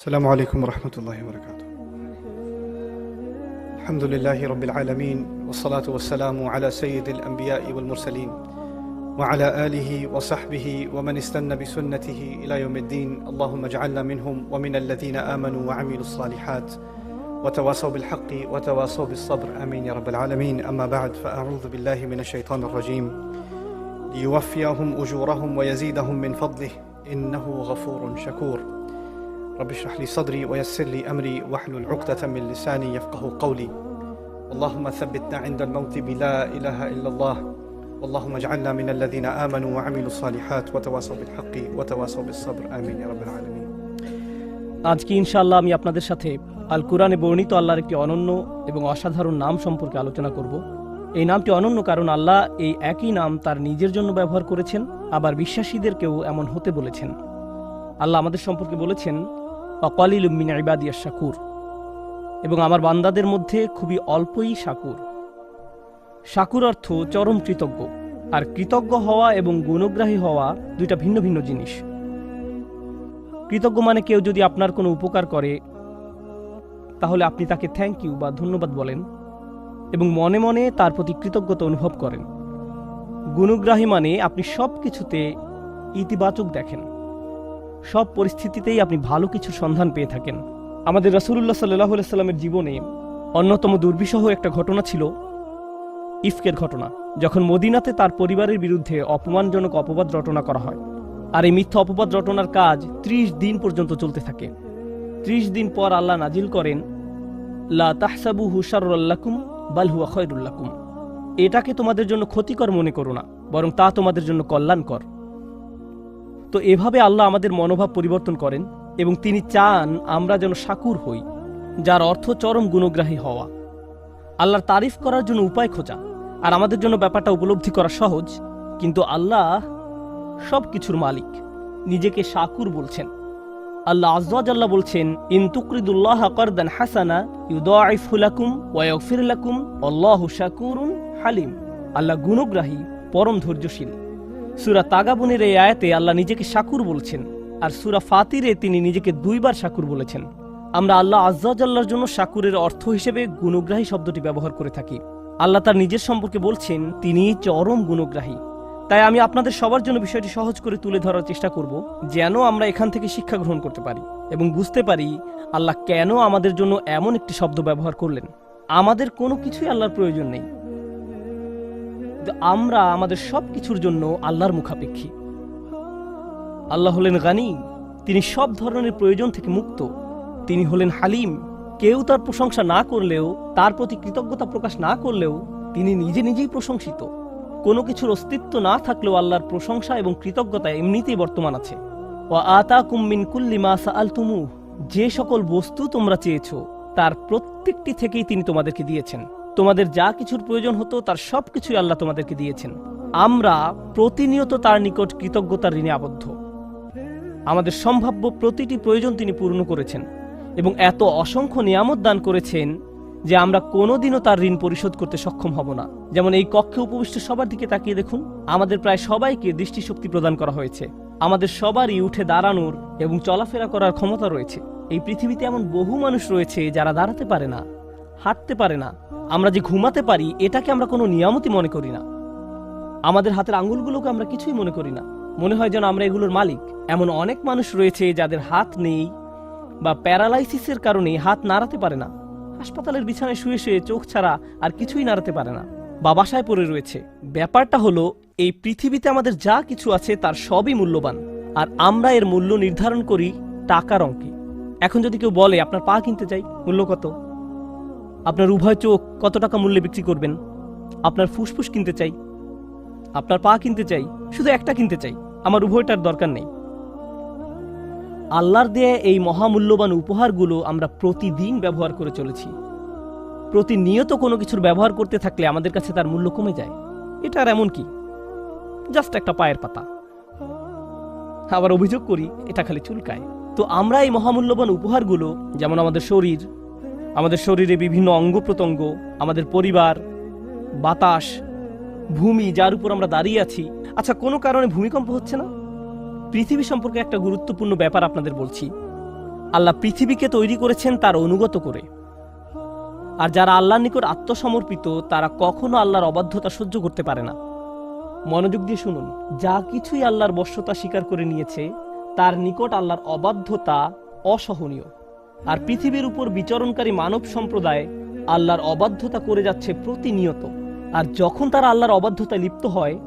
السلام عليكم ورحمة الله وبركاته. الحمد لله رب العالمين والصلاة والسلام على سيد الأنبياء والمرسلين وعلى آله وصحبه ومن استنى بسنته إلى يوم الدين. اللهم اجعلنا منهم ومن الذين آمنوا وعملوا الصالحات وتواصوا بالحق وتواصوا بالصبر. آمين يا رب العالمين. أما بعد فأعوذ بالله من الشيطان الرجيم. ليوفيهم أجورهم ويزيدهم من فضله. إنه غفور شكور. رب اشرح لي صدري ويسر لي امري واحلل عقدة من لساني يفقه قولي اللهم ثبتنا عند الموت بلا اله الا الله اللهم اجعلنا من الذين امنوا وعملوا الصالحات وتواصوا بالحق وتواصوا بالصبر امين يا رب العالمين আজকে ইনশাআল্লাহ আমি আপনাদের সাথে আল কোরআনে বর্ণিত আল্লাহর একটি অনন্য এবং অসাধারণ নাম সম্পর্কে আলোচনা করব এই নামটি অনন্য কারণ আল্লাহ এই একই নাম তার নিজের জন্য ব্যবহার করেছেন আবার বিশ্বাসীদেরকেও এমন হতে বলেছেন আল্লাহ আমাদের সম্পর্কে বলেছেন অকালিল ইবাদিয়া শাকুর এবং আমার বান্দাদের মধ্যে খুবই অল্পই শাকুর। শাকুর অর্থ চরম কৃতজ্ঞ, আর কৃতজ্ঞ হওয়া এবং গুণগ্রাহী হওয়া দুইটা ভিন্ন ভিন্ন জিনিস। কৃতজ্ঞ মানে কেউ যদি আপনার কোনো উপকার করে, তাহলে আপনি তাকে থ্যাংক ইউ বা ধন্যবাদ বলেন এবং মনে মনে তার প্রতি কৃতজ্ঞতা অনুভব করেন। গুণগ্রাহী মানে আপনি সব কিছুতে ইতিবাচক দেখেন। সব পরিস্থিতিতেই আপনি ভালো কিছুর সন্ধান পেয়ে থাকেন। আমাদের রাসুল্লাহ সাল্লাহ সাল্লামের জীবনে অন্যতম দুর্বিষহ একটা ঘটনা ছিল ইফকের ঘটনা, যখন মদিনাতে তার পরিবারের বিরুদ্ধে অপমানজনক অপবাদ রটনা করা হয়। আর এই মিথ্যা অপবাদ রটনার কাজ ত্রিশ দিন পর্যন্ত চলতে থাকে। ত্রিশ দিন পর আল্লাহ নাজিল করেন, লা তাহসাবু হুসারুল্লাকুম বাল হুয়া খয়রুল্লাকুম এটাকে তোমাদের জন্য ক্ষতিকর মনে করো না, বরং তা তোমাদের জন্য কল্যাণকর। তো এভাবে আল্লাহ আমাদের মনোভাব পরিবর্তন করেন এবং তিনি চান আমরা যেন শাকুর হই, যার অর্থ চরম গুণগ্রাহী হওয়া। আল্লাহর তারিফ করার জন্য উপায় খোঁজা আর আমাদের জন্য ব্যাপারটা উপলব্ধি করা সহজ, কিন্তু আল্লাহ সব কিছুর মালিক, নিজেকে শাকুর বলছেন। আল্লাহ আজ্লাহ বলছেন, ইন তুকরিদুল্লাহ করদান হাসানা ইউদাইফু লাকুম ওয়া ইয়াগফির লাকুম, আল্লাহু শাকুরুন হালিম। আল্লাহ গুণগ্রাহী, পরম ধৈর্যশীল। সূরা তাগাবুনের এই আয়াতে আল্লাহ নিজেকে শাকুর বলছেন, আর সূরা ফাতিরে তিনি নিজেকে দুইবার শাকুর বলেছেন। আমরা আল্লাহ আজ্লাহর জন্য শাকুরের অর্থ হিসেবে গুণগ্রাহী শব্দটি ব্যবহার করে থাকি। আল্লাহ তার নিজের সম্পর্কে বলছেন, তিনি চরম গুণগ্রাহী। তাই আমি আপনাদের সবার জন্য বিষয়টি সহজ করে তুলে ধরার চেষ্টা করব, যেন আমরা এখান থেকে শিক্ষা গ্রহণ করতে পারি এবং বুঝতে পারি আল্লাহ কেন আমাদের জন্য এমন একটি শব্দ ব্যবহার করলেন। আমাদের কোনো কিছুই আল্লাহর প্রয়োজন নেই। আমরা আমাদের সব কিছুর জন্য আল্লাহর মুখাপেক্ষী। আল্লাহ হলেন গানি, তিনি সব ধরনের প্রয়োজন থেকে মুক্ত। তিনি হলেন হালিম, কেউ তার প্রশংসা না করলেও, তার প্রতি কৃতজ্ঞতা প্রকাশ না করলেও, তিনি নিজে নিজেই প্রশংসিত। কোনো কিছুর অস্তিত্ব না থাকলেও আল্লাহর প্রশংসা এবং কৃতজ্ঞতা এমনিতেই বর্তমান আছে। ও আতা কুম্মিন কুল্লি মা আলতুমু যে সকল বস্তু তোমরা চেয়েছো, তার প্রত্যেকটি থেকেই তিনি তোমাদেরকে দিয়েছেন। তোমাদের যা কিছুর প্রয়োজন হতো, তার সব কিছুই আল্লাহ তোমাদেরকে দিয়েছেন। আমরা প্রতিনিয়ত তার নিকট কৃতজ্ঞতার ঋণে আবদ্ধ। আমাদের সম্ভাব্য প্রতিটি প্রয়োজন তিনি পূর্ণ করেছেন এবং এত অসংখ্য নিয়ামত দান করেছেন যে আমরা কোনোদিনও তার ঋণ পরিশোধ করতে সক্ষম হব না। যেমন এই কক্ষে উপবিষ্ট সবার দিকে তাকিয়ে দেখুন, আমাদের প্রায় সবাইকে দৃষ্টিশক্তি প্রদান করা হয়েছে। আমাদের সবারই উঠে দাঁড়ানোর এবং চলাফেরা করার ক্ষমতা রয়েছে। এই পৃথিবীতে এমন বহু মানুষ রয়েছে যারা দাঁড়াতে পারে না, হাঁটতে পারে না আমরা যে ঘুমাতে পারি, এটাকে আমরা কোনো নিয়ামতই মনে করি না। আমাদের হাতের আঙুলগুলোকে আমরা কিছুই মনে করি না। মনে হয় যেন আমরা এগুলোর মালিক। এমন অনেক মানুষ রয়েছে যাদের হাত নেই বা প্যারালাইসিসের কারণে হাত নাড়াতে পারে না। হাসপাতালের বিছানায় শুয়ে শুয়ে চোখ ছাড়া আর কিছুই নাড়াতে পারে না। বা বাসায় পড়ে রয়েছে। ব্যাপারটা হলো, এই পৃথিবীতে আমাদের যা কিছু আছে তার সবই মূল্যবান। আর আমরা এর মূল্য নির্ধারণ করি টাকার অঙ্কে। এখন যদি কেউ বলে, আপনার পা কিনতে চাই, মূল্য কত? আপনার উভয় চোখ কত টাকা মূল্যে বিক্রি করবেন? আপনার ফুসফুস কিনতে চাই, আপনার পা কিনতে চাই, শুধু একটা কিনতে চাই, আমার উভয়টার দরকার নেই। আল্লাহর দেয়া এই মহামূল্যবান উপহারগুলো আমরা প্রতিদিন ব্যবহার করে চলেছি। প্রতিনিয়ত কোনো কিছুর ব্যবহার করতে থাকলে আমাদের কাছে তার মূল্য কমে যায়। এটা আর এমন কি? জাস্ট একটা পায়ের পাতা। আবার অভিযোগ করি, এটা খালি চুলকায়। তো আমরা এই মহামূল্যবান উপহারগুলো, যেমন আমাদের শরীর আমাদের শরীরে বিভিন্ন অঙ্গ প্রত্যঙ্গ, আমাদের পরিবার, বাতাস, ভূমি, যার উপর আমরা দাঁড়িয়ে আছি। আচ্ছা কোনো কারণে ভূমিকম্প হচ্ছে না? পৃথিবী সম্পর্কে একটা গুরুত্বপূর্ণ ব্যাপার আপনাদের বলছি। আল্লাহ পৃথিবীকে তৈরি করেছেন তার অনুগত করে। আর যারা আল্লাহর নিকট আত্মসমর্পিত, তারা কখনো আল্লাহর অবাধ্যতা সহ্য করতে পারে না। মনোযোগ দিয়ে শুনুন, যা কিছুই আল্লাহর বশ্যতা স্বীকার করে নিয়েছে, তার নিকট আল্লাহর অবাধ্যতা অসহনীয়। আর পৃথিবীর উপর বিচরণকারী মানব সম্প্রদায় আল্লাহর অবাধ্যতা করে যাচ্ছে প্রতিনিয়ত। আর যখন তারা আল্লাহর অবাধ্যতায় লিপ্ত হয়,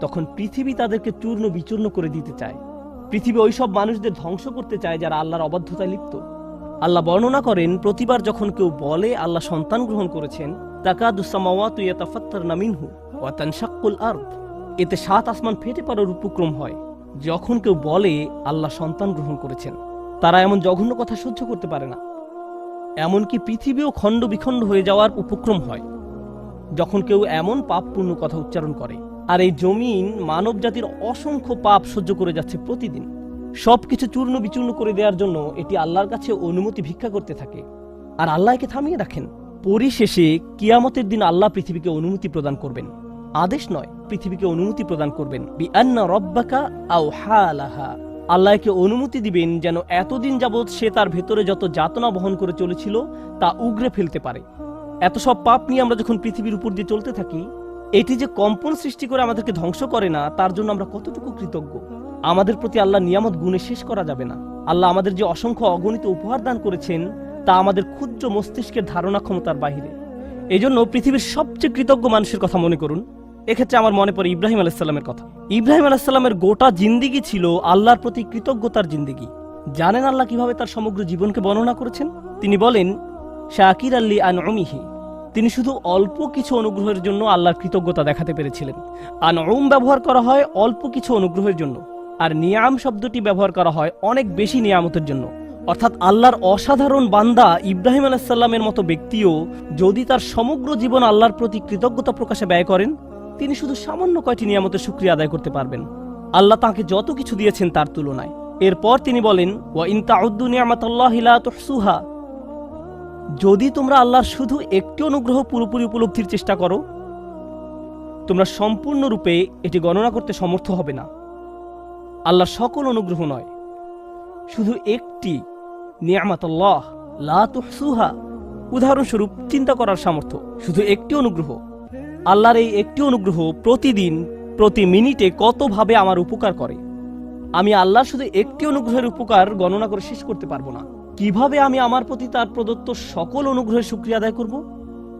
তখন পৃথিবী তাদেরকে চূর্ণ বিচূর্ণ করে দিতে চায়। পৃথিবী ওইসব মানুষদের ধ্বংস করতে চায় যারা আল্লাহর অবাধ্যতায় লিপ্ত। আল্লাহ বর্ণনা করেন, প্রতিবার যখন কেউ বলে, আল্লাহ সন্তান গ্রহণ করেছেন এতে সাত আসমান ফেটে পড়ার উপক্রম হয়। যখন কেউ বলে, আল্লাহ সন্তান গ্রহণ করেছেন। তারা এমন জঘন্য কথা সহ্য করতে পারে না। এমনকি পৃথিবীও খণ্ড বিখণ্ড হয়ে যাওয়ার উপক্রম হয়, যখন কেউ এমন পাপপূর্ণ কথা উচ্চারণ করে। আর এই জমিন মানব জাতির অসংখ্য পাপ সহ্য করে যাচ্ছে প্রতিদিন। সবকিছু চূর্ণ বিচূর্ণ করে দেওয়ার জন্য এটি আল্লাহর কাছে অনুমতি ভিক্ষা করতে থাকে। আর আল্লাহ একে থামিয়ে রাখেন। পরিশেষে কিয়ামতের দিন আল্লাহ পৃথিবীকে অনুমতি প্রদান করবেন। আদেশ নয়, পৃথিবীকে অনুমতি প্রদান করবেন। বি আন্না রব্বাকা আও হালাহা আল্লাহকে অনুমতি দিবেন যেন এতদিন যাবৎ সে তার ভেতরে যত যাতনা বহন করে চলেছিল, তা উগরে ফেলতে পারে। এত সব পাপ নিয়ে আমরা যখন পৃথিবীর উপর দিয়ে চলতে থাকি, এটি যে কম্পন সৃষ্টি করে আমাদেরকে ধ্বংস করে না, তার জন্য আমরা কতটুকু কৃতজ্ঞ? আমাদের প্রতি আল্লাহ নিয়ামত গুণে শেষ করা যাবে না। আল্লাহ আমাদের যে অসংখ্য অগণিত উপহার দান করেছেন, তা আমাদের ক্ষুদ্র মস্তিষ্কের ধারণা ক্ষমতার বাহিরে। এজন্য পৃথিবীর সবচেয়ে কৃতজ্ঞ মানুষের কথা মনে করুন। এক্ষেত্রে আমার মনে পড়ে ইব্রাহিম আলাইসাল্লামের কথা। ইব্রাহিম আলাইসাল্লামের গোটা জিন্দিগি ছিল আল্লাহর প্রতি কৃতজ্ঞতার জিন্দিগি। জানেন আল্লাহ কীভাবে তার সমগ্র জীবনকে বর্ণনা করেছেন? তিনি বলেন, শাকির আল্লি আন অমিহি তিনি শুধু অল্প কিছু অনুগ্রহের জন্য আল্লাহর কৃতজ্ঞতা দেখাতে পেরেছিলেন। আন ওম ব্যবহার করা হয় অল্প কিছু অনুগ্রহের জন্য, আর নিয়াম শব্দটি ব্যবহার করা হয় অনেক বেশি নিয়ামতের জন্য। অর্থাৎ আল্লাহর অসাধারণ বান্দা ইব্রাহিম আলাইসাল্লামের মতো ব্যক্তিও যদি তার সমগ্র জীবন আল্লাহর প্রতি কৃতজ্ঞতা প্রকাশে ব্যয় করেন তিনি শুধু সামান্য কয়টি নিয়ামতের সুক্রিয়া আদায় করতে পারবেন। আল্লাহ তাকে যত কিছু দিয়েছেন তার তুলনায়। এরপর তিনি বলেন, ওয়া ইন তাউদ্দু নিয়ামাতাল্লাহি লা তুহসুহা। যদি তোমরা আল্লাহর শুধু একটি অনুগ্রহ পুরোপুরি উপলব্ধির চেষ্টা করো, তোমরা সম্পূর্ণরূপে এটি গণনা করতে সমর্থ হবে না। আল্লাহ সকল অনুগ্রহ নয়, শুধু একটি নিয়ামাতাল্লাহ লা উদাহরণস্বরূপ, চিন্তা করার সামর্থ্য, শুধু একটি অনুগ্রহ। আল্লাহর এই একটি অনুগ্রহ প্রতিদিন, প্রতি মিনিটে কতভাবে আমার উপকার করে? আমি আল্লাহর শুধু একটি অনুগ্রহের উপকার গণনা করে শেষ করতে পারব না। কীভাবে আমি আমার প্রতি তার প্রদত্ত সকল অনুগ্রহের সুক্রিয়া আদায় করব?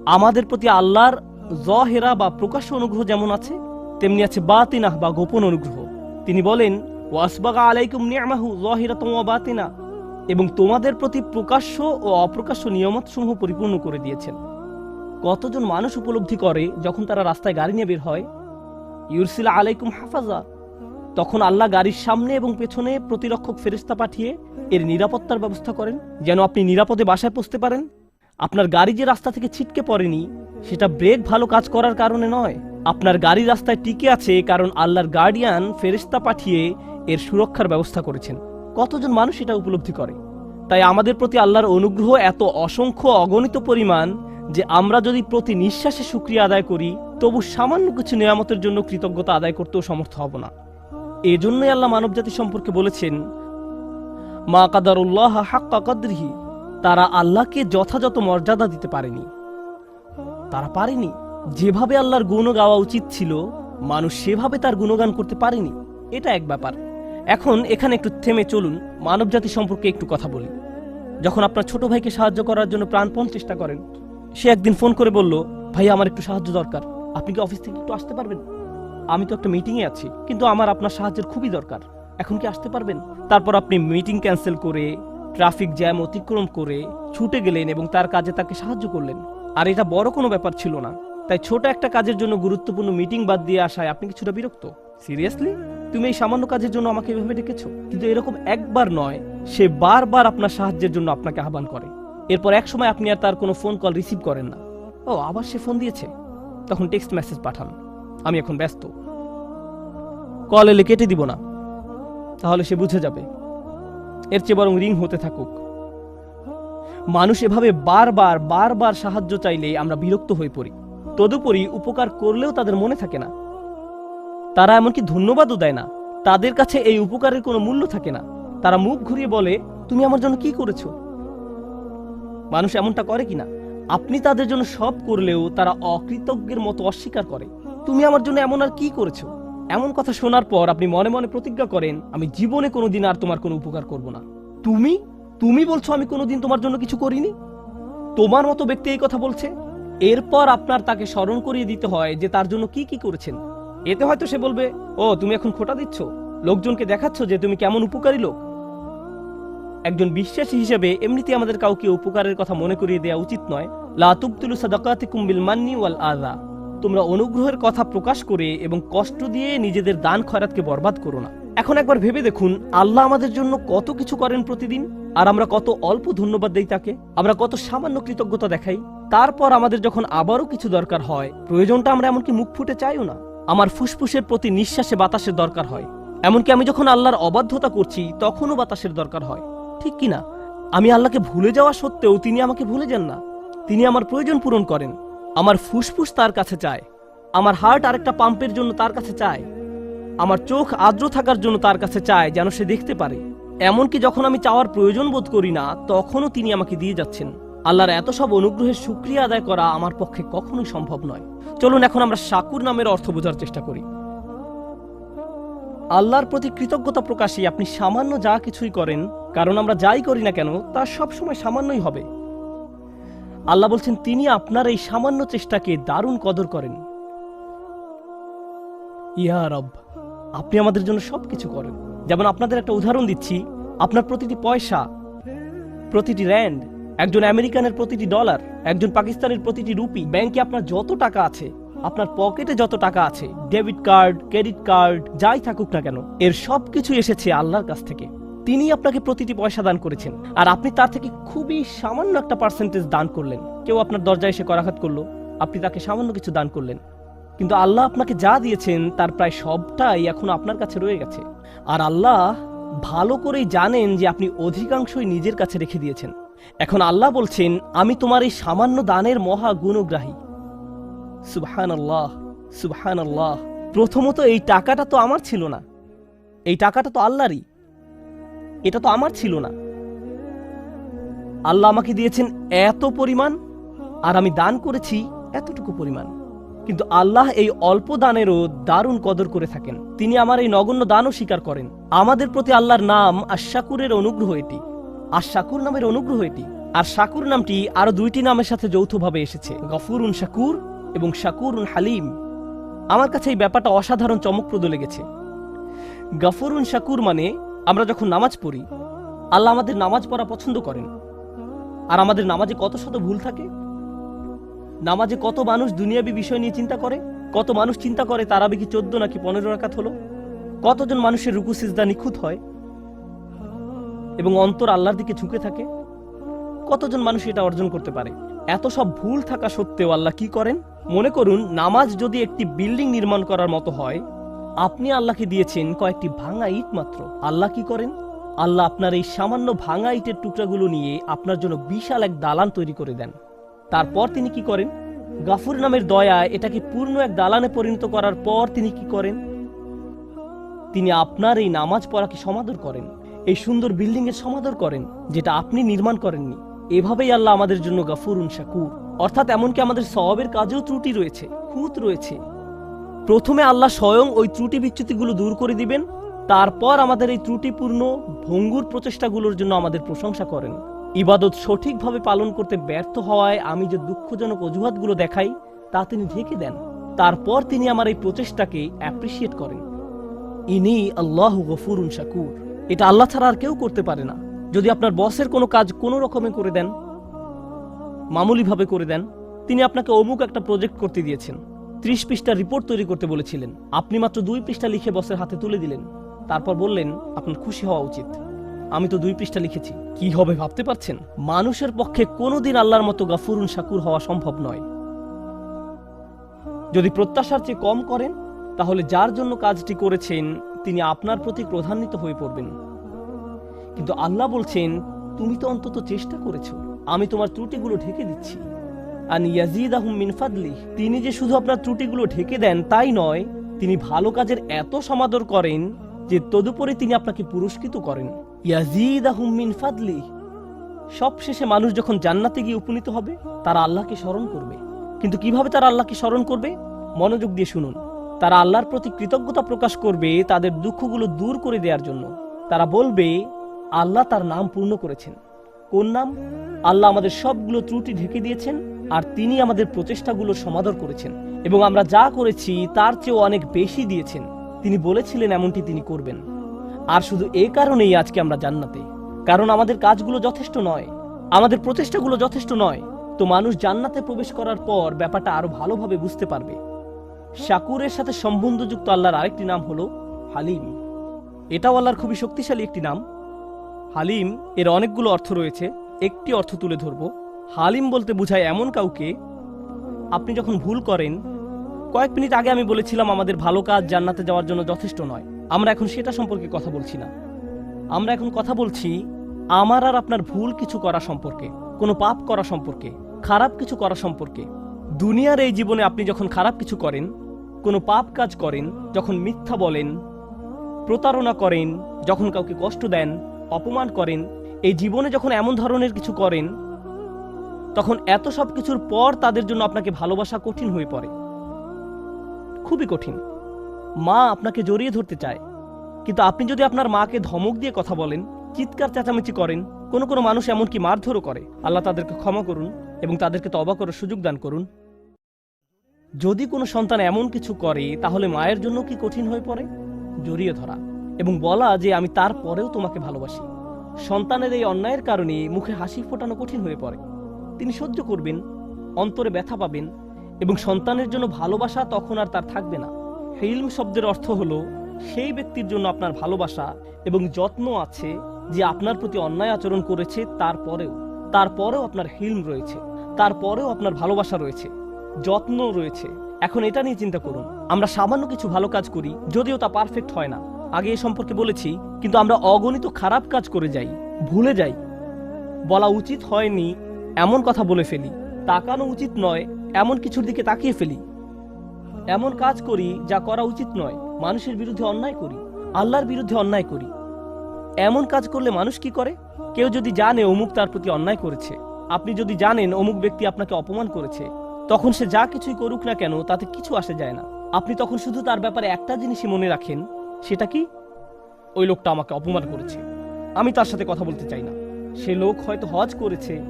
আমাদের প্রতি আল্লাহর জহেরা বা প্রকাশ্য অনুগ্রহ যেমন আছে, তেমনি আছে বাতিনাহ বা গোপন অনুগ্রহ। তিনি বলেন, ওয়াসবাগা আলাইকুম নিয়ামাহু জহিরা তোমা বাতিনা এবং তোমাদের প্রতি প্রকাশ্য ও অপ্রকাশ্য নিয়ামত সমূহ পরিপূর্ণ করে দিয়েছেন। কতজন মানুষ উপলব্ধি করে যখন তারা রাস্তায় গাড়ি নিয়ে বের হয়? ইউরসিলা আলাইকুম হাফাজা। তখন আল্লাহ গাড়ির সামনে এবং পেছনে প্রতিরক্ষক ফেরিস্তা পাঠিয়ে এর নিরাপত্তার ব্যবস্থা করেন। যেন আপনি নিরাপদে বাসায় পৌঁছতে পারেন। আপনার গাড়ি যে রাস্তা থেকে ছিটকে পড়েনি, সেটা ব্রেক ভালো কাজ করার কারণে নয়। আপনার গাড়ি রাস্তায় টিকে আছে কারণ আল্লাহর গার্ডিয়ান ফেরিস্তা পাঠিয়ে এর সুরক্ষার ব্যবস্থা করেছেন। কতজন মানুষ এটা উপলব্ধি করে? তাই আমাদের প্রতি আল্লাহর অনুগ্রহ এত অসংখ্য অগণিত পরিমাণ যে আমরা যদি প্রতি নিঃশ্বাসে সুক্রিয়া আদায় করি, তবু সামান্য কিছু নিয়ামতের জন্য কৃতজ্ঞতা আদায় করতেও সমর্থ হব না। এজন্যই আল্লাহ মানবজাতি সম্পর্কে বলেছেন, মা কাদারুল্লাহ হাক্কা কদরিহি তারা আল্লাহকে যথাযথ মর্যাদা দিতে পারেনি। তারা পারেনি। যেভাবে আল্লাহর গুণ গাওয়া উচিত ছিল, মানুষ সেভাবে তার গুণগান করতে পারেনি। এটা এক ব্যাপার। এখন এখানে একটু থেমে চলুন, মানবজাতি সম্পর্কে একটু কথা বলি। যখন আপনার ছোট ভাইকে সাহায্য করার জন্য প্রাণপণ চেষ্টা করেন সে একদিন ফোন করে বলল ভাই আমার একটু সাহায্য দরকার। আপনি কি অফিস থেকে একটু আসতে পারবেন? আমি তো একটা মিটিংয়ে আছি, কিন্তু আমার আপনার সাহায্যের খুবই দরকার। এখন কি আসতে পারবেন? তারপর আপনি মিটিং ক্যান্সেল করে ট্রাফিক জ্যাম অতিক্রম করে ছুটে গেলেন এবং তার কাজে তাকে সাহায্য করলেন। আর এটা বড় কোনো ব্যাপার ছিল না। তাই ছোট একটা কাজের জন্য গুরুত্বপূর্ণ মিটিং বাদ দিয়ে আসায় আপনি কিছুটা বিরক্ত। সিরিয়াসলি? তুমি এই সামান্য কাজের জন্য আমাকে এভাবে ডেকেছো? কিন্তু এরকম একবার নয়, সে বারবার আপনার সাহায্যের জন্য আপনাকে আহ্বান করে। এরপর এক সময় আপনি আর তার কোনো ফোন কল রিসিভ করেন না। ও আবার সে ফোন দিয়েছে। তখন টেক্সট মেসেজ পাঠান। আমি এখন ব্যস্ত। কল এলে কেটে দিব না। তাহলে সে বুঝে যাবে। এর চেয়ে বরং রিং হতে থাকুক। মানুষ এভাবে বারবার বারবার সাহায্য চাইলে আমরা বিরক্ত হয়ে পড়ি। তদুপরি উপকার করলেও তাদের মনে থাকে না। তারা এমনকি ধন্যবাদও দেয় না। তাদের কাছে এই উপকারের কোনো মূল্য থাকে না। তারা মুখ ঘুরিয়ে বলে তুমি তুমি আমার জন্য কি করেছ? মানুষ এমনটা করে কিনা? আপনি তাদের জন্য সব করলেও তারা অকৃতজ্ঞের মতো অস্বীকার করে। তুমি আমার জন্য এমন আর কি করেছ? এমন কথা শোনার পর আপনি মনে মনে প্রতিজ্ঞা করেন, আমি জীবনে কোনোদিন আর তোমার কোনো উপকার করব না। তুমি? তুমি বলছো আমি কোনোদিন তোমার জন্য কিছু করিনি? তোমার মতো ব্যক্তি এই কথা বলছে? এরপর আপনার তাকে স্মরণ করিয়ে দিতে হয় যে তার জন্য কি কি করেছেন। এতে হয়তো সে বলবে, ও, তুমি এখন খোটা দিচ্ছ? লোকজনকে দেখাচ্ছ যে তুমি কেমন উপকারী লোক? একজন বিশ্বাসী হিসেবে এমনিতে আমাদের কাউকে উপকারের কথা মনে করিয়ে দেওয়া উচিত নয়। তোমরা অনুগ্রহের কথা প্রকাশ করে এবং কষ্ট দিয়ে নিজেদের দান খয়রাতকে বরবাদ করো না। এখন একবার ভেবে দেখুন, আল্লাহ আমাদের জন্য কত কিছু করেন প্রতিদিন, আর আমরা কত অল্প ধন্যবাদ দেই তাকে, আমরা কত সামান্য কৃতজ্ঞতা দেখাই। তারপর আমাদের যখন আবারও কিছু দরকার হয়, প্রয়োজনটা আমরা এমনকি মুখ ফুটে চাইও না। আমার ফুসফুসের প্রতি নিঃশ্বাসে বাতাসের দরকার হয়। এমনকি আমি যখন আল্লাহর অবাধ্যতা করছি, তখনও বাতাসের দরকার হয়। ঠিক কিনা? আমি আল্লাহকে ভুলে যাওয়া সত্ত্বেও তিনি আমাকে ভুলে যান না। তিনি আমার প্রয়োজন পূরণ করেন। আমার ফুসফুস তার কাছে চায়। আমার হার্ট আরেকটা পাম্পের জন্য তার কাছে চায়। আমার চোখ আর্দ্র থাকার জন্য তার কাছে চায় যেন সে দেখতে পারে। এমনকি যখন আমি চাওয়ার প্রয়োজন বোধ করি না, তখনও তিনি আমাকে দিয়ে যাচ্ছেন। আল্লাহর এত সব অনুগ্রহের সুক্রিয়া আদায় করা আমার পক্ষে কখনোই সম্ভব নয়। চলুন এখন আমরা শাকুর নামের অর্থ বোঝার চেষ্টা করি। আল্লাহর প্রতি কৃতজ্ঞতা প্রকাশে আপনি সামান্য যা কিছুই করেন কারণ আমরা যাই করি না কেন, তা সব সময় সামান্যই হবে। আল্লাহ বলছেন, তিনি আপনার এই সামান্য চেষ্টাকে দারুণ কদর করেন। ইয়া রব, আপনি আমাদের জন্য সবকিছু করেন। যেমন আপনাদের একটা উদাহরণ দিচ্ছি, আপনার প্রতিটি পয়সা, প্রতিটি র্যান্ড, একজন আমেরিকানের প্রতিটি ডলার, একজন পাকিস্তানের প্রতিটি রুপি, ব্যাংকে আপনার যত টাকা আছে, আপনার পকেটে যত টাকা আছে, ডেবিট কার্ড, ক্রেডিট কার্ড, যাই থাকুক না কেন, এর সবকিছু এসেছে আল্লাহর কাছ থেকে। তিনি আপনাকে প্রতিটি পয়সা দান করেছেন। আর আপনি তার থেকে খুবই সামান্য একটা পার্সেন্টেজ দান করলেন। কেউ আপনার দরজায় এসে করাঘাত করল, আপনি তাকে সামান্য কিছু দান করলেন। কিন্তু আল্লাহ আপনাকে যা দিয়েছেন, তার প্রায় সবটাই এখন আপনার কাছে রয়ে গেছে। আর আল্লাহ ভালো করেই জানেন যে আপনি অধিকাংশই নিজের কাছে রেখে দিয়েছেন। এখন আল্লাহ বলছেন, আমি তোমার এই সামান্য দানের মহা গুণগ্রাহী। সুবহান আল্লাহ সুবহান আল্লাহ প্রথমত এই টাকাটা তো আমার ছিল না। এই টাকাটা তো আল্লাহরই। এটা তো আমার ছিল না। আল্লাহ আমাকে দিয়েছেন এত পরিমাণ, আর আমি দান করেছি এতটুকু পরিমাণ। কিন্তু আল্লাহ এই অল্প দানেরও দারুণ কদর করে থাকেন। তিনি আমার এই নগণ্য দানও স্বীকার করেন। আমাদের প্রতি আল্লাহর নাম আশাকুরের অনুগ্রহ এটি। আর শাকুর নামের অনুগ্রহ এটি। আর শাকুর নামটি আরও দুইটি নামের সাথে যৌথভাবে এসেছে। গফুরুন শাকুর এবং শাকুরুন হালিম। আমার কাছে এই ব্যাপারটা অসাধারণ চমকপ্রদ লেগেছে। গফুরুন শাকুর মানে আমরা যখন নামাজ পড়ি, আল্লাহ আমাদের নামাজ পড়া পছন্দ করেন। আর আমাদের নামাজে কত শত ভুল থাকে? নামাজে কত মানুষ দুনিয়াবি বিষয় নিয়ে চিন্তা করে? কত মানুষ চিন্তা করে তারাবি কি চোদ্দ নাকি পনেরো রাকাত হলো? কতজন মানুষের রুকু সিজদা নিখুঁত হয়? এবং অন্তর আল্লাহর দিকে ঝুঁকে থাকে? কতজন মানুষ এটা অর্জন করতে পারে? এত সব ভুল থাকা সত্ত্বেও আল্লাহ কি করেন? মনে করুন, নামাজ যদি একটি বিল্ডিং নির্মাণ করার মতো হয় আপনি আল্লাহকে দিয়েছেন কয়েকটি ভাঙা ইট মাত্র। আল্লাহ কি করেন? আল্লাহ আপনার এই সামান্য ভাঙা ইটের টুকরাগুলো নিয়ে আপনার জন্য বিশাল এক দালান তৈরি করে দেন। তারপর তিনি কি করেন? গাফুর নামের দয়া এটাকে পূর্ণ এক দালানে পরিণত করার পর তিনি কি করেন? তিনি আপনার এই নামাজ পড়াকে সমাদর করেন, এই সুন্দর বিল্ডিং এর সমাদর করেন, যেটা আপনি নির্মাণ করেননি। এভাবেই আল্লাহ আমাদের জন্য গাফুর গাফুরুন শাকুর। অর্থাৎ এমনকি আমাদের সবের কাজেও ত্রুটি রয়েছে, খুঁত রয়েছে। প্রথমে আল্লাহ স্বয়ং ওই ত্রুটি বিচ্যুতিগুলো দূর করে দিবেন, তারপর আমাদের এই ত্রুটিপূর্ণ ভঙ্গুর প্রচেষ্টাগুলোর জন্য আমাদের প্রশংসা করেন। ইবাদত সঠিকভাবে পালন করতে ব্যর্থ হওয়ায় আমি যে দুঃখজনক অজুহাতগুলো দেখাই, তা তিনি ঢেকে দেন। তারপর তিনি আমার এই প্রচেষ্টাকে অ্যাপ্রিসিয়েট করেন। ইনি আল্লাহ গফুরুন শাকুর। এটা আল্লাহ ছাড়া আর কেউ করতে পারে না। যদি আপনার বসের কোনো কাজ কোনো রকমে করে দেন, মামুলিভাবে করে দেন, তিনি আপনাকে অমুক একটা প্রজেক্ট করতে দিয়েছেন। ত্রিশ পৃষ্ঠা রিপোর্ট তৈরি করতে বলেছিলেন। আপনি মাত্র দুই পৃষ্ঠা লিখে বসের হাতে তুলে দিলেন। তারপর বললেন, আপনার খুশি হওয়া উচিত। আমি তো দুই পৃষ্ঠা লিখেছি। কি হবে ভাবতে পারছেন? মানুষের পক্ষে কোনোদিন আল্লাহর মতো গাফুরুন শাকুর হওয়া সম্ভব নয়। যদি প্রত্যাশার চেয়ে কম করেন, তাহলে যার জন্য কাজটি করেছেন, তিনি আপনার প্রতি প্রধান্বিত হয়ে পড়বেন। কিন্তু আল্লাহ বলছেন, তুমি তো অন্তত চেষ্টা করেছ। আমি তোমার ত্রুটিগুলো ঢেকে দিচ্ছি। ইয়াজিদ তিনি যে শুধু আপনার ত্রুটিগুলো ঢেকে দেন তাই নয়, তিনি ভালো কাজের এত সমাদর করেন যে তদুপরি তিনি আপনাকে পুরস্কৃত করেন। ইয়াজিদাহুম মিন ফাদলি। সবশেষে মানুষ যখন জান্নাতে গিয়ে উপনীত হবে, তারা আল্লাহকে স্মরণ করবে। কিন্তু কীভাবে তারা আল্লাহকে স্মরণ করবে? মনোযোগ দিয়ে শুনুন। তারা আল্লাহর প্রতি কৃতজ্ঞতা প্রকাশ করবে তাদের দুঃখগুলো দূর করে দেওয়ার জন্য। তারা বলবে, আল্লাহ তার নাম পূর্ণ করেছেন। কোন নাম? আল্লাহ আমাদের সবগুলো ত্রুটি ঢেকে দিয়েছেন, আর তিনি আমাদের প্রচেষ্টাগুলো সমাদর করেছেন, এবং আমরা যা করেছি তার চেয়েও অনেক বেশি দিয়েছেন। তিনি বলেছিলেন, এমনটি তিনি করবেন। আর শুধু এ কারণেই আজকে আমরা জান্নাতে, কারণ আমাদের কাজগুলো যথেষ্ট নয়, আমাদের প্রচেষ্টাগুলো যথেষ্ট নয়। তো মানুষ জান্নাতে প্রবেশ করার পর ব্যাপারটা আরও ভালোভাবে বুঝতে পারবে। শাকুরের সাথে সম্বন্ধযুক্ত আল্লাহর আরেকটি নাম হলো হালিম। এটাও আল্লাহর খুবই শক্তিশালী একটি নাম। হালিম, এর অনেকগুলো অর্থ রয়েছে, একটি অর্থ তুলে ধরব। হালিম বলতে বোঝায় এমন কাউকে আপনি যখন ভুল করেন, কয়েক মিনিট আগে আমি বলেছিলাম আমাদের ভালো কাজ জান্নাতে যাওয়ার জন্য যথেষ্ট নয়। আমরা এখন সেটা সম্পর্কে কথা বলছি না। আমরা এখন কথা বলছি আমার আর আপনার ভুল কিছু করা সম্পর্কে, কোনো পাপ করা সম্পর্কে, খারাপ কিছু করা সম্পর্কে। দুনিয়ার এই জীবনে আপনি যখন খারাপ কিছু করেন, কোনো পাপ কাজ করেন, যখন মিথ্যা বলেন, প্রতারণা করেন, যখন কাউকে কষ্ট দেন অপমান করেন, এই জীবনে যখন এমন ধরনের কিছু করেন, তখন এত সব কিছুর পর তাদের জন্য আপনাকে ভালোবাসা কঠিন হয়ে পড়ে। খুবই কঠিন। মা আপনাকে জড়িয়ে ধরতে চায়। কিন্তু আপনি যদি আপনার মাকে ধমক দিয়ে কথা বলেন, চিৎকার চেঁচামেচি করেন, কোনো কোনো মানুষ এমনকি মারধরও করে, আল্লাহ তাদেরকে ক্ষমা করুন এবং তাদেরকে তবা করার সুযোগ দান করুন। যদি কোনো সন্তান এমন কিছু করে, তাহলে মায়ের জন্য কি কঠিন হয়ে পড়ে? জড়িয়ে ধরা। এবং বলা যে আমি তারপরেও তোমাকে ভালোবাসি। সন্তানের এই অন্যায়ের কারণে মুখে হাসি ফোটানো কঠিন হয়ে পড়ে। তিনি সহ্য করবেন, অন্তরে ব্যথা পাবেন এবং সন্তানের জন্য ভালোবাসা তখন আর তার থাকবে না। হিলম শব্দের অর্থ হলো, সেই ব্যক্তির জন্য আপনার ভালোবাসা এবং যত্ন আছে যে আপনার প্রতি অন্যায় আচরণ করেছে তারপরেও তারপরেও আপনার হিলম রয়েছে তারপরেও আপনার ভালোবাসা রয়েছে যত্ন রয়েছে। এখন এটা নিয়ে চিন্তা করুন, আমরা সামান্য কিছু ভালো কাজ করি, যদিও তা পারফেক্ট হয় না। আগে এ সম্পর্কে বলেছি, কিন্তু আমরা অগণিত খারাপ কাজ করে যাই, ভুলে যাই। বলা উচিত হয়নি, এমন কথা বলে ফেলি, তাকানো উচিত নয়, এমন কিছুর দিকে তাকিয়ে ফেলি। এমন কাজ করি, যা করা উচিত নয়, মানুষের বিরুদ্ধে অন্যায় করি, আল্লাহর বিরুদ্ধে অন্যায় করি। এমন কাজ করলে মানুষ কি করে? কেউ যদি জানে অমুক তার প্রতি অন্যায় করেছে, আপনি যদি জানেন অমুক ব্যক্তি আপনাকে অপমান করেছে, তখন সে যা কিছুই করুক না কেন, তাতে কিছু আসে যায় না। আপনি তখন শুধু তার ব্যাপারে একটা জিনিসই মনে রাখেন সেটা কি? ওই লোকটা আমাকে অপমান করেছে। আমি তার সাথে কথা বলতে চাই না। সে লোক হয়তো হজ করেছে।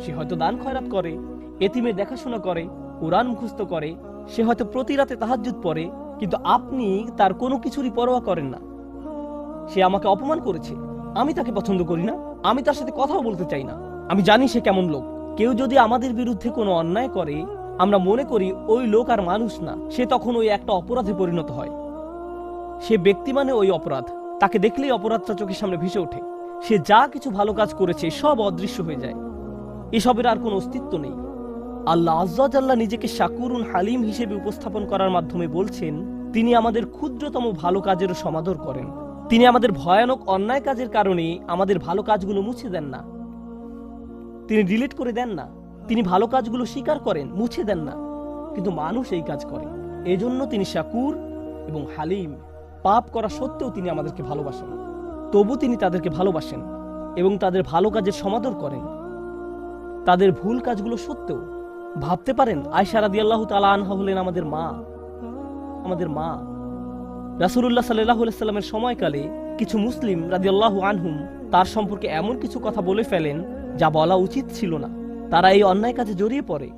সে হয়তো দান খয়রাত করে এতিমের দেখাশোনা করে, কোরআন মুখস্থ করে, সে হয়তো প্রতি রাতে তাহাজ্জুদ পড়ে, কিন্তু আপনি তার কোনো কিছুরই পরোয়া করেন না। সে আমাকে অপমান করেছে। আমি তাকে পছন্দ করি না। আমি তার সাথে কথাও বলতে চাই না। আমি জানি সে কেমন লোক। কেউ যদি আমাদের বিরুদ্ধে কোনো অন্যায় করে, আমরা মনে করি ওই লোক আর মানুষ না। সে তখন ওই একটা অপরাধে পরিণত হয়। সে ব্যক্তি মানে ওই অপরাধ। তাকে দেখলেই অপরাধটা চোখের সামনে ভেসে ওঠে। সে যা কিছু ভালো কাজ করেছে, সব অদৃশ্য হয়ে যায়। এসবের আর কোনো অস্তিত্ব নেই। আল্লাহ আজ্লাহ নিজেকে শাকুরুন হালিম হিসেবে উপস্থাপন করার মাধ্যমে বলছেন, তিনি আমাদের ক্ষুদ্রতম ভালো কাজেরও সমাদর করেন। তিনি আমাদের ভয়ানক অন্যায় কাজের কারণে আমাদের ভালো কাজগুলো মুছে দেন না। তিনি ডিলিট করে দেন না। তিনি ভালো কাজগুলো স্বীকার করেন, মুছে দেন না। কিন্তু মানুষ এই কাজ করে। এজন্য তিনি শাকুর এবং হালিম। পাপ করা সত্ত্বেও তিনি আমাদেরকে ভালোবাসেন। তবু তিনি তাদেরকে ভালোবাসেন এবং তাদের ভালো কাজের সমাদর করেন। তাদের ভুল কাজগুলো সত্ত্বেও ভাবতে পারেন আয়সা রাদি আল্লাহ তালা আনহা হলেন আমাদের মা। আমাদের মা। রাসুল্লাহ সাল্লাহ সাল্লামের সময়কালে কিছু মুসলিম রাদি আল্লাহ আনহুম তার সম্পর্কে এমন কিছু কথা বলে ফেলেন যা বলা উচিত ছিল না। তারা এই অন্যায় কাজে জড়িয়ে পড়ে।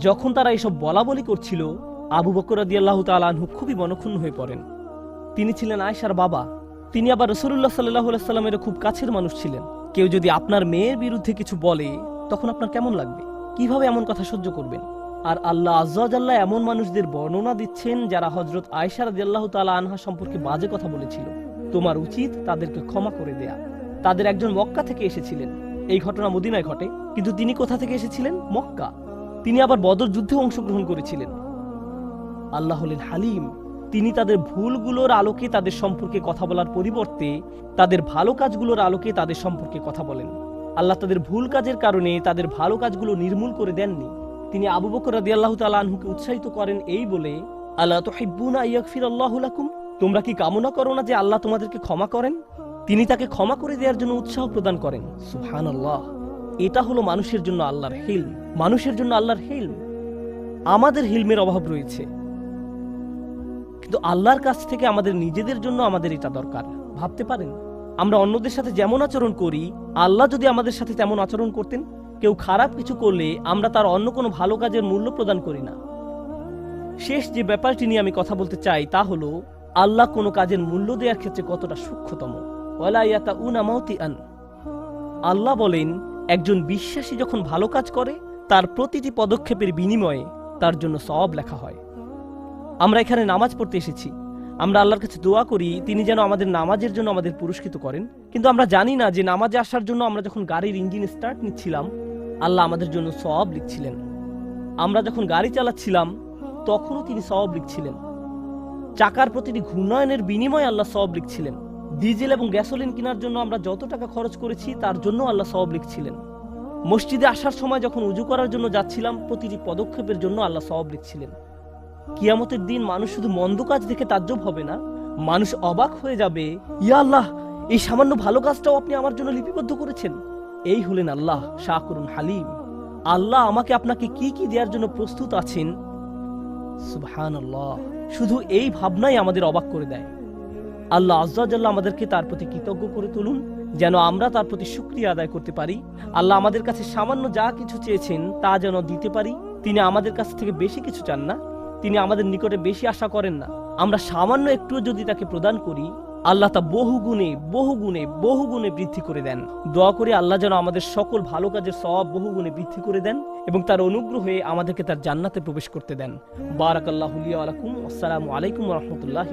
যখন তারা এসব বলা বলি করছিল, আবু বকর রাদি আল্লাহ তালা আনহু খুবই মনক্ষুণ্ণ হয়ে পড়েন। তিনি ছিলেন আয়সার বাবা। তিনি আবার রসুল্লাহ সাল্লাহ সাল্লামের খুব কাছের মানুষ ছিলেন। কেউ যদি আপনার মেয়ের বিরুদ্ধে কিছু বলে, তখন আপনার কেমন লাগবে? কীভাবে এমন কথা সহ্য করবেন? আর আল্লাহ আজ্লাহ এমন মানুষদের বর্ণনা দিচ্ছেন যারা হজরত আয়সার আল্লাহ তালা আনহা সম্পর্কে বাজে কথা বলেছিল। তোমার উচিত তাদেরকে ক্ষমা করে দেয়া। তাদের একজন মক্কা থেকে এসেছিলেন। এই ঘটনা মদিনায় ঘটে। কিন্তু তিনি কোথা থেকে এসেছিলেন? মক্কা। তিনি আবার বদর যুদ্ধে অংশগ্রহণ করেছিলেন। আল্লাহ হলেন হালিম। তিনি তাদের ভুলগুলোর আলোকে তাদের সম্পর্কে কথা বলার পরিবর্তে তাদের ভালো কাজগুলোর আলোকে তাদের সম্পর্কে কথা বলেন। আল্লাহ তাদের ভুল কাজের কারণে তাদের ভালো কাজগুলো নির্মূল করে দেননি। তিনি আবু বকর রাদি আল্লাহ আনহুকে উৎসাহিত করেন এই বলে আল্লাহ তো হিব্বুনা ইয়াকফির আল্লাহ লাকুম? তোমরা কি কামনা করো না যে আল্লাহ তোমাদেরকে ক্ষমা করেন? তিনি তাকে ক্ষমা করে দেওয়ার জন্য উৎসাহ প্রদান করেন। সুহান আল্লাহ এটা হলো মানুষের জন্য আল্লাহর হিল মানুষের জন্য আল্লাহর হিল আমাদের হিলমের অভাব রয়েছে। কিন্তু আল্লাহর কাছ থেকে আমাদের নিজেদের জন্য আমাদের এটা দরকার। ভাবতে পারেন, আমরা অন্যদের সাথে যেমন আচরণ করি, আল্লাহ যদি আমাদের সাথে তেমন আচরণ করতেন, কেউ খারাপ কিছু করলে আমরা তার অন্য কোনো ভালো কাজের মূল্য প্রদান করি না। শেষ যে ব্যাপারটি নিয়ে আমি কথা বলতে চাই তা হলো, আল্লাহ কোনো কাজের মূল্য দেওয়ার ক্ষেত্রে কতটা সূক্ষ্মতম। আন আল্লাহ বলেন, একজন বিশ্বাসী যখন ভালো কাজ করে, তার প্রতিটি পদক্ষেপের বিনিময়ে তার জন্য সব লেখা হয়। আমরা এখানে নামাজ পড়তে এসেছি। আমরা আল্লাহর কাছে দোয়া করি, তিনি যেন আমাদের নামাজের জন্য আমাদের পুরস্কৃত করেন। কিন্তু আমরা জানি না যে নামাজে আসার জন্য আমরা যখন গাড়ির ইঞ্জিন স্টার্ট নিচ্ছিলাম, আল্লাহ আমাদের জন্য সব লিখছিলেন। আমরা যখন গাড়ি চালাচ্ছিলাম, তখনও তিনি সব লিখছিলেন। চাকার প্রতিটি ঘূর্ণায়নের বিনিময়ে আল্লাহ সব লিখছিলেন। ডিজেল এবং গ্যাসোলিন কেনার জন্য আমরা যত টাকা খরচ করেছি, তার জন্য আল্লাহ সব লিখছিলেন। মসজিদে আসার সময় যখন উজু করার জন্য যাচ্ছিলাম, প্রতিটি পদক্ষেপের জন্য আল্লাহ সব লিখছিলেন। কিয়ামতের দিন মানুষ শুধু মন্দ কাজ দেখে তাজ্জব হবে না, মানুষ অবাক হয়ে যাবে, ইয়া আল্লাহ, এই সামান্য ভালো কাজটাও আপনি আমার জন্য লিপিবদ্ধ করেছেন। এই হলেন আল্লাহ শাহরুন হালিম। আল্লাহ আমাকে আপনাকে কি কি দেওয়ার জন্য প্রস্তুত আছেন? সুবহান শুধু এই ভাবনাই আমাদের অবাক করে দেয়। আল্লাহ আজ্জাল্লাহ আমাদেরকে তার প্রতি কৃতজ্ঞ করে তুলুন, যেন আমরা তার প্রতি শুক্রিয়া আদায় করতে পারি। আল্লাহ আমাদের কাছে সামান্য যা কিছু চেয়েছেন, তা যেন দিতে পারি। তিনি আমাদের কাছ থেকে বেশি কিছু চান না। তিনি আমাদের নিকটে বেশি আশা করেন না। আমরা সামান্য একটু যদি তাকে প্রদান করি, আল্লাহ তা বহু গুণে বহু গুণে বহু গুণে বৃদ্ধি করে দেন। দোয়া করে আল্লাহ যেন আমাদের সকল ভালো কাজের সব বহু গুণে বৃদ্ধি করে দেন এবং তার অনুগ্রহে আমাদেরকে তার জান্নাতে প্রবেশ করতে দেন। বারাকাল্লাহ আলাইকুম আসসালামু আলাইকুম রহমতুল্লাহ